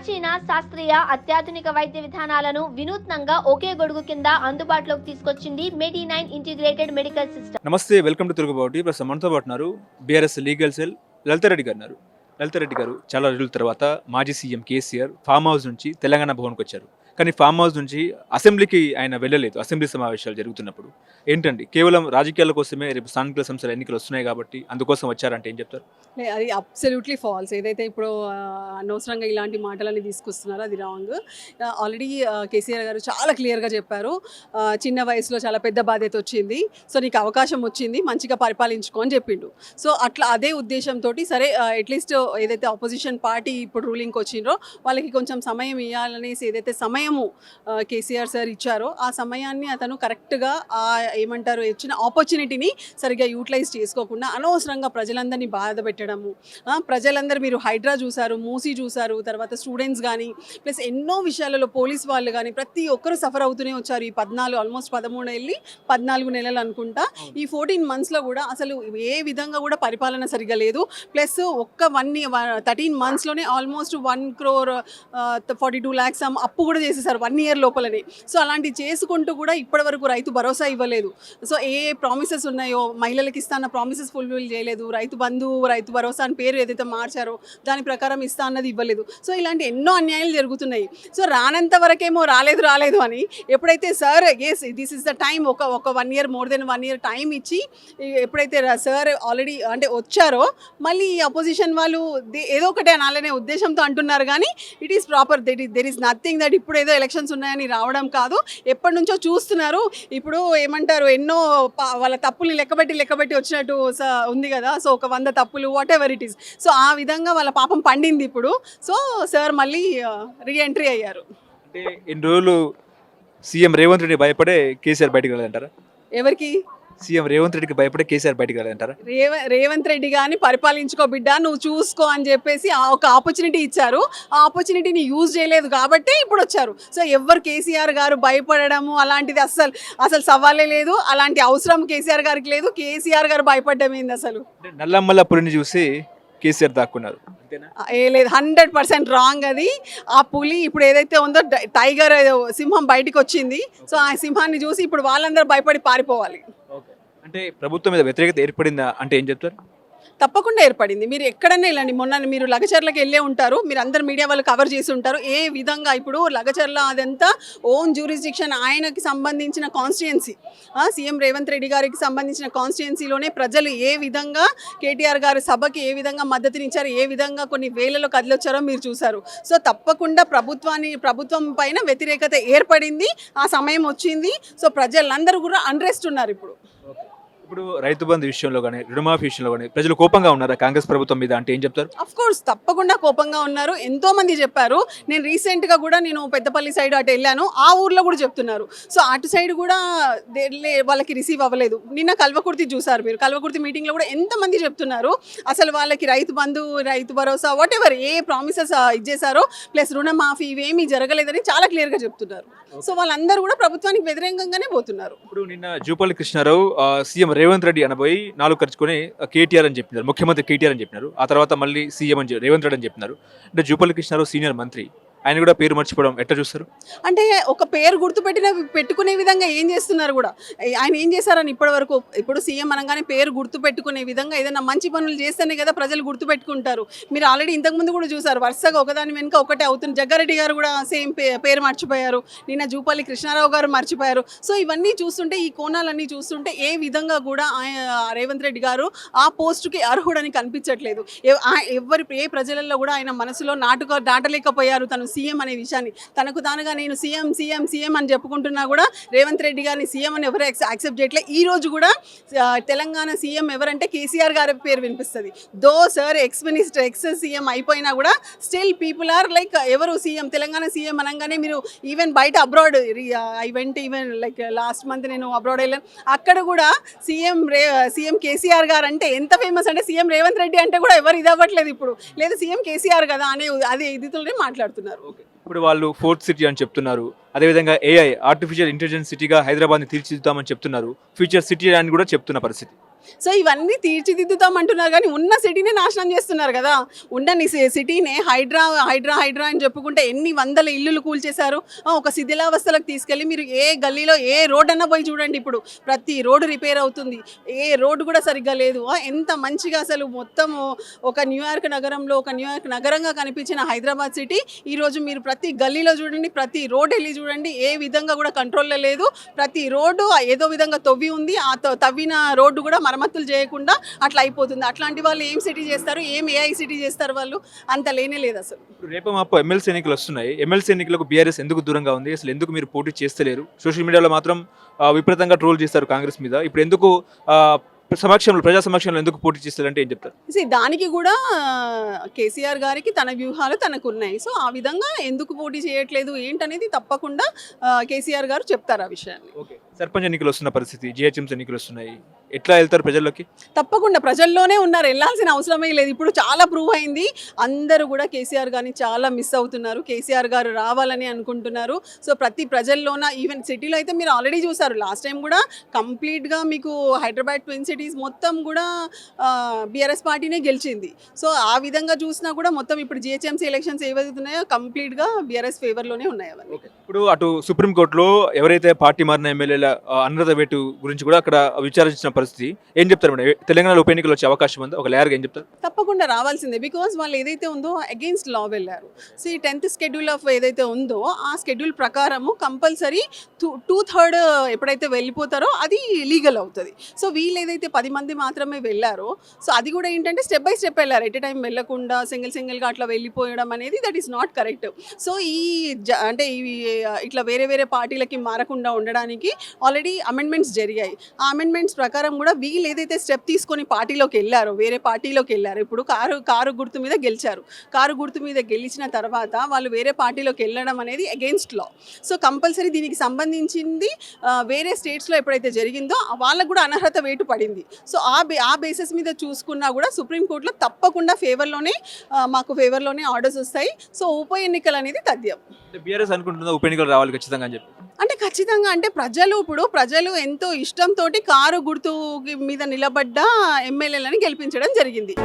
ప్రాచీన శాస్త్రీయ అత్యాధునిక వైద్య విధానాలను వినూత్నంగా ఒకే గొడుగు కింద అందుబాటులోకి తీసుకొచ్చింది medi nine integrated medical system. నమస్తే వెల్కమ్ టు తిరుగుబాటు ప్రస్తుతం మనతో పాటు ఉన్నారు బీఆర్ఎస్ లీగల్ సెల్ లలితారెడ్డి గారు ఉన్నారు. లలితారెడ్డి గారు చాలా రోజుల తర్వాత మాజీ సీఎం కేసీఆర్ ఫామ్ హౌస్ నుంచి తెలంగాణ భవన్కి వచ్చారు. కానీ ఫామ్ హౌస్ నుంచి అసెంబ్లీకి ఆయన వెళ్ళలేదు అసెంబ్లీ సమావేశాలు జరుగుతున్నప్పుడు. ఏంటండి? కేవలం రాజకీయాల కోసమే రేపు స్థానిక సంస్థల ఎన్నికలు వస్తున్నాయి కాబట్టి అందుకోసం వచ్చారంటే ఏం చెప్తారు? అది అబ్సల్యూట్లీ ఫాల్స్ ఏదైతే ఇప్పుడు అనవసరంగా ఇలాంటి మాటలన్నీ తీసుకొస్తున్నారో అది రాంగ్ ఆల్రెడీ కేసీఆర్ గారు చాలా క్లియర్గా చెప్పారు. చిన్న వయసులో చాలా పెద్ద బాధ్యత వచ్చింది. సో నీకు అవకాశం వచ్చింది మంచిగా పరిపాలించుకో అని చెప్పిండు. సో అట్లా అదే ఉద్దేశంతో సరే అట్లీస్ట్ ఏదైతే ఆపోజిషన్ పార్టీ ఇప్పుడు రూలింగ్కి వచ్చిండ్రో వాళ్ళకి కొంచెం సమయం ఇవ్వాలనేసి ఏదైతే సమయం సమయము కేసీఆర్ సార్ ఇచ్చారో ఆ సమయాన్ని అతను కరెక్ట్గా ఆ ఏమంటారు ఇచ్చిన ఆపర్చునిటీని సరిగ్గా యూటిలైజ్ చేసుకోకుండా అనవసరంగా ప్రజలందరినీ బాధ పెట్టడము ప్రజలందరూ మీరు హైడ్రా చూసారు మూసీ చూసారు తర్వాత స్టూడెంట్స్ కానీ ప్లస్ ఎన్నో విషయాలలో పోలీస్ వాళ్ళు కానీ ప్రతి ఒక్కరు సఫర్ అవుతూనే వచ్చారు. ఈ పద్నాలుగు ఆల్మోస్ట్ పదమూడు వెళ్ళి పద్నాలుగు నెలలు అనుకుంటా. ఈ ఫోర్టీన్ మంత్స్లో కూడా అసలు ఏ విధంగా కూడా పరిపాలన సరిగా లేదు. ప్లస్ ఒక్క one thirteen మంత్స్లోనే almost one crore forty two lakhs అప్పు కూడా చేసేసారు వన్ ఇయర్ లోపలనే. సో అలాంటివి చేసుకుంటూ కూడా ఇప్పటి వరకు రైతు భరోసా ఇవ్వలేదు. సో ఏ ప్రామిసెస్ ఉన్నాయో మహిళలకు ఇస్తాన్న ప్రామిసెస్ ఫుల్ఫిల్ చేయలేదు రైతు బంధు రైతు భరోసా అని పేరు ఏదైతే మార్చారో దాని ప్రకారం ఇస్తా అన్నది ఇవ్వలేదు. సో ఇలాంటి ఎన్నో అన్యాయాలు జరుగుతున్నాయి. సో రానంత వరకేమో రాలేదు రాలేదు అని ఎప్పుడైతే sir yes this is the time ఒక ఒక one year more than one year time ఇచ్చి ఎప్పుడైతే సార్ ఆల్రెడీ అంటే వచ్చారో మళ్ళీ అపోజిషన్ వాళ్ళు ఏదో ఒకటే అనాలనే ఉద్దేశంతో అంటున్నారు కానీ it is proper that is there is nothing that ఇప్పుడు ఏదో ఎలక్షన్స్ ఉన్నాయని రావడం కాదు ఎప్పటి నుంచో చూస్తున్నారు. ఇప్పుడు ఏమంటారు ఎన్నో వాళ్ళ తప్పులు లెక్కబెట్టి లెక్కబెట్టి వచ్చినట్టు ఉంది కదా. సో ఒక వంద తప్పులు whatever it is so ఆ విధంగా వాళ్ళ పాపం పండింది ఇప్పుడు. సో సార్ మళ్ళీ రీఎంట్రీ అయ్యారు. అంటే ఎన్ని రోజులు సీఎం రేవంత్ రెడ్డి భయపడే కేసీఆర్ బయటకు వెళ్ళాలంటారా? ఎవరికి? సీఎం రేవంత్ రెడ్డికి భయపడే కేసీఆర్ బయటకు వెళ్ళాలంటారా రేవ రేవంత్ రెడ్డి గాని పరిపాలించుకో బిడ్డ నువ్వు చూసుకో అని చెప్పేసి ఆ ఒక ఆపర్చునిటీ ఇచ్చారు. ఆ ఆపర్చునిటీని యూజ్ చేయలేదు కాబట్టి ఇప్పుడు వచ్చారు. సో ఎవరు కేసీఆర్ గారు భయపడము అలాంటిది అస్సలు అసలు సవాలే లేదు. అలాంటి అవసరం కేసీఆర్ గారికి లేదు. కేసీఆర్ గారు భయపడ్డం ఏంది అసలు? నల్లమ్మల పులిని చూసి కేసీఆర్ దాక్కున్నారు. ఏ లేదు హండ్రెడ్ పర్సెంట్ రాంగ్ అది. ఆ పులి ఇప్పుడు ఏదైతే ఉందో టైగర్ సింహం బయటికి వచ్చింది. సో ఆ సింహాన్ని చూసి ఇప్పుడు వాళ్ళందరూ భయపడి పారిపోవాలి. అంటే ప్రభుత్వం మీద వ్యతిరేకత ఏర్పడిందా? అంటే ఏం చెప్తారు? తప్పకుండా ఏర్పడింది. మీరు ఎక్కడైనా వెళ్ళండి. మొన్న మీరు లగచర్లకి వెళ్ళే ఉంటారు. మీరు అందరు మీడియా వాళ్ళు కవర్ చేసి ఉంటారు. ఏ విధంగా ఇప్పుడు లగచర్ల అదంతా ఓన్ జ్యూరిస్డిక్షన్ ఆయనకి సంబంధించిన కాన్స్టిట్యున్సీ సీఎం రేవంత్ రెడ్డి గారికి సంబంధించిన కాన్స్టిట్యున్సీలోనే ప్రజలు ఏ విధంగా కేటీఆర్ గారి సభకి ఏ విధంగా మద్దతునిచ్చారు ఏ విధంగా కొన్ని వేలలో కదిలొచ్చారో మీరు చూసారు సో తప్పకుండా ప్రభుత్వాన్ని ప్రభుత్వం పైన వ్యతిరేకత ఏర్పడింది. ఆ సమయం వచ్చింది. సో ప్రజలందరూ కూడా అన్రెస్ట్ ఉన్నారు ఇప్పుడు. ఇప్పుడు రైతు బంధు విషయంలో కానీ రుణమాఫీ విషయంలో కానీ ప్రజలు కోపంగా ఉన్నారా? కాంగ్రెస్ ప్రభుత్వం మీద అంటే ఏం చెప్తారు? అఫ్ కోర్స్ తప్పకుండా కోపంగా ఉన్నారు. ఎంతో మంది చెప్పారు. నేను రీసెంట్గా కూడా నేను పెద్దపల్లి సైడ్ అటు వెళ్ళాను. ఆ ఊర్లో కూడా చెప్తున్నారు. సో అటు సైడ్ కూడా వాళ్ళకి రిసీవ్ అవ్వలేదు. నిన్న కల్వకుర్తి చూసారు మీరు. కల్వకుర్తి మీటింగ్లో కూడా ఎంత మంది చెప్తున్నారు? అసలు వాళ్ళకి Rythu Bandhu Rythu Bharosa whatever a promises ఇచ్చేసారో plus రుణమాఫీ ఇవేమీ జరగలేదని చాలా క్లియర్గా చెప్తున్నారు. సో వాళ్ళందరూ కూడా ప్రభుత్వానికి వ్యతిరేకంగానే పోతున్నారు. ఇప్పుడు నిన్న జూపల్లి కృష్ణారావు సీఎం రేవంత్ రెడ్డి అనబోయి నాలుగు ఖర్చుకొని కేటీఆర్ అని చెప్పినారు. ముఖ్యమంత్రి కేటీఆర్ అని చెప్పినారు. ఆ తర్వాత మళ్ళీ సీఎం అని రేవంత్ రెడ్డి అని చెప్పినారు. అంటే జూపల్లి కృష్ణారావు సీనియర్ మంత్రి. ఆయన కూడా పేరు మర్చిపోవడం ఎట్లా చూస్తారు? అంటే ఒక పేరు గుర్తుపెట్టిన పెట్టుకునే విధంగా ఏం చేస్తున్నారు కూడా? ఆయన ఏం చేశారని ఇప్పటి వరకు ఇప్పుడు సీఎం అనగానే పేరు గుర్తు పెట్టుకునే విధంగా ఏదైనా మంచి పనులు చేస్తేనే కదా ప్రజలు గుర్తు పెట్టుకుంటారు మీరు ఆల్రెడీ ఇంతకుముందు కూడా చూసారు వరుసగా ఒకదాని వెనుక ఒకటే అవుతుంది జగ్గారెడ్డి గారు కూడా సేమ్ పేరు మర్చిపోయారు నిన్న జూపల్లి కృష్ణారావు గారు మర్చిపోయారు. సో ఇవన్నీ చూస్తుంటే ఈ కోణాలన్నీ చూస్తుంటే ఏ విధంగా కూడా ఆయన రేవంత్ రెడ్డి గారు ఆ పోస్టుకి అర్హుడని కనిపించట్లేదు. ఎవరి ఏ ప్రజలలో కూడా ఆయన మనసులో నాటుగా నాటలేకపోయారు తను సీఎం అనే విషయాన్ని. తనకు తానుగా నేను సీఎం సీఎం సీఎం అని చెప్పుకుంటున్నా కూడా రేవంత్ రెడ్డి గారిని సీఎం అని ఎవరు యాక్సెప్ట్ చేయట్లే. ఈ రోజు కూడా తెలంగాణ సీఎం ఎవరంటే కేసీఆర్ గారి పేరు వినిపిస్తుంది. Though sir ex minister ex CM అయిపోయినా కూడా స్టిల్ పీపుల్ ఆర్ లైక్ ఎవరు సీఎం? తెలంగాణ సీఎం అనగానే మీరు ఈవెన్ బయట abroad I went even like last month నేను అబ్రాడ్ వెళ్ళాను అక్కడ కూడా సీఎం రే సీఎం కేసీఆర్ గారు అంటే ఎంత ఫేమస్ అంటే సీఎం రేవంత్ రెడ్డి అంటే కూడా ఎవరు ఇది అవ్వట్లేదు ఇప్పుడు. లేదా సీఎం కేసీఆర్ కదా అనే అదే ఇదితోనే మాట్లాడుతున్నారు. ఇప్పుడు వాళ్ళు ఫోర్త్ సిటీ అని చెప్తున్నారు. అదేవిధంగా ఏఐ ఆర్టిఫిషియల్ ఇంటెలిజెన్స్ సిటీగా హైదరాబాద్ని తీర్చిదిద్దామని చెప్తున్నారు. ఫ్యూచర్ సిటీ అని కూడా చెప్తున్న పరిస్థితి. సో ఇవన్నీ తీర్చిదిద్దుతాం అంటున్నారు కానీ ఉన్న సిటీనే నాశనం చేస్తున్నారు కదా. ఉండని సిటీనే హైడ్రా హైడ్రా హైడ్రా అని చెప్పుకుంటే ఎన్ని వందల ఇల్లులు కూల్చేశారు. ఒక శిథిలావస్థలకు తీసుకెళ్ళి మీరు ఏ గల్లీలో ఏ రోడ్ అన్నా పోయి చూడండి ఇప్పుడు. ప్రతి రోడ్డు రిపేర్ అవుతుంది. ఏ రోడ్డు కూడా సరిగ్గా లేదు. ఎంత మంచిగా అసలు మొత్తం ఒక న్యూయార్క్ నగరంలో ఒక న్యూయార్క్ నగరంగా కనిపించిన హైదరాబాద్ సిటీ. ఈరోజు మీరు ప్రతి గల్లీలో చూడండి ప్రతి రోడ్ వెళ్ళి చూడండి ఏ విధంగా కూడా కంట్రోల్లో లేదు. ప్రతి రోడ్డు ఏదో విధంగా తవ్వి ఉంది. ఆ తవ్విన రోడ్డు కూడా మరమ్మతులు చేయకుండా అట్లా అయిపోతుంది. అట్లాంటి వాళ్ళు ఏం సిటీ చేస్తారు? ఏం ఏఐ సిటీ చేస్తారు వాళ్ళు? అంత లేనే లేదు అసలు. రేపు మాపు ఎమ్మెల్సీ ఎన్నికలు వస్తున్నాయి. ఎమ్మెల్సీ ఎన్నికలకు బీఆర్ఎస్ ఎందుకు దూరంగా ఉంది? అసలు ఎందుకు మీరు పోటీ చేస్తలేరు? సోషల్ మీడియాలో మాత్రం విపరీతంగా ట్రోల్ చేస్తారు కాంగ్రెస్ మీద. ఇప్పుడు ఎందుకు సమక్షంలో ప్రజా సమక్షంలో ఎందుకు పోటీ చేస్తారంటే ఏం చెప్తారు? దానికి కూడా కేసీఆర్ గారికి తన వ్యూహాలు తనకు ఉన్నాయి సో ఆ విధంగా ఎందుకు పోటీ చేయట్లేదు ఏంటనేది తప్పకుండా కేసీఆర్ గారు చెప్తారు ఆ విషయాన్ని. ఓకే. సర్పంచ్ ఎన్నికలు వస్తున్న పరిస్థితి జిహెచ్ఎంసీ ఎన్నికలు వస్తున్నాయి. ఎట్లా వెళ్తారు ప్రజల్లోకి? తప్పకుండా ప్రజల్లోనే ఉన్నారు. వెళ్ళాల్సిన అవసరమే లేదు. ఇప్పుడు చాలా ప్రూవ్ అయింది. అందరూ కూడా కేసీఆర్ గారిని చాలా మిస్ అవుతున్నారు. కేసీఆర్ గారు రావాలని అనుకుంటున్నారు. సో ప్రతి ప్రజల్లోన ఈవెన్ సిటీలో అయితే మీరు ఆల్రెడీ చూసారు. లాస్ట్ టైం కూడా కంప్లీట్గా మీకు హైదరాబాద్ ట్విన్ సిటీస్ మొత్తం కూడా బీఆర్ఎస్ పార్టీనే గెలిచింది. సో ఆ విధంగా చూసినా కూడా మొత్తం ఇప్పుడు జిహెచ్ఎంసీ ఎలక్షన్స్ ఏవైతే ఉన్నాయో కంప్లీట్గా బీఆర్ఎస్ ఫేవర్లోనే ఉన్నాయి అవన్నీ. ఇప్పుడు అటు సుప్రీంకోర్టులో ఎవరైతే పార్టీ మారిన ఎమ్మెల్యేల అనర్హత వేటు గురించి కూడా అక్కడ విచారించిన పరిస్థితి. ఏం చెప్తారు మేడం? తెలంగాణలో ఉప ఎన్నికలు వచ్చే అవకాశం ఉంది? ఒక లేయర్గా ఏం చెప్తారు? తప్పకుండా రావాల్సిందే. బికాజ్ వాళ్ళు ఏదైతే ఉందో అగెయిన్స్ట్ లా వెళ్ళారు. సో ఈ టెన్త్ షెడ్యూల్ ఆఫ్ ఏదైతే ఉందో ఆ షెడ్యూల్ ప్రకారము కంపల్సరీ టూ టూ థర్డ్ ఎప్పుడైతే వెళ్ళిపోతారో అది లీగల్ అవుతుంది. సో వీళ్ళు ఏదైతే పది మంది మాత్రమే వెళ్ళారో సో అది కూడా ఏంటంటే స్టెప్ బై స్టెప్ వెళ్ళారు. ఎట్ టైం వెళ్ళకుండా సింగిల్ సింగిల్గా అట్లా వెళ్ళిపోయడం అనేది that is not correct so ఈ జ- అంటే ఇవి ఇట్లా వేరే వేరే పార్టీలకి మారకుండా ఉండడానికి ఆల్రెడీ అమెండ్మెంట్స్ జరిగాయి. ఆ అమెండ్మెంట్స్ ప్రకారం కూడా వీళ్ళు ఏదైతే స్టెప్ తీసుకొని పార్టీలోకి వెళ్ళారో వేరే పార్టీలోకి వెళ్ళారు ఇప్పుడు కారు కారు గుర్తు మీద గెలిచారు. కారు గుర్తు మీద గెలిచిన తర్వాత వాళ్ళు వేరే పార్టీలోకి వెళ్ళడం అనేది అగెయిన్స్ట్ లా సో కంపల్సరీ దీనికి సంబంధించింది వేరే స్టేట్స్లో ఎప్పుడైతే జరిగిందో వాళ్ళకు కూడా అనర్హత వేటు పడింది. సో ఆ ఆ బేసిస్ మీద చూసుకున్నా కూడా సుప్రీంకోర్టులో తప్పకుండా ఫేవర్లోనే మాకు ఫేవర్లోనే ఆర్డర్స్ వస్తాయి. సో ఉప ఎన్నికలు అనేది తథ్యం. బీఆర్ఎస్ అనుకుంటుందా ఉప ఎన్నికలు రావాలి ఖచ్చితంగా అని చెప్పి. అంటే ఖచ్చితంగా అంటే ప్రజలు ఇప్పుడు ప్రజలు ఎంతో ఇష్టంతో కారు గుర్తు మీద నిలబడ్డ ఎమ్మెల్యేలను గెలిపించడం జరిగింది.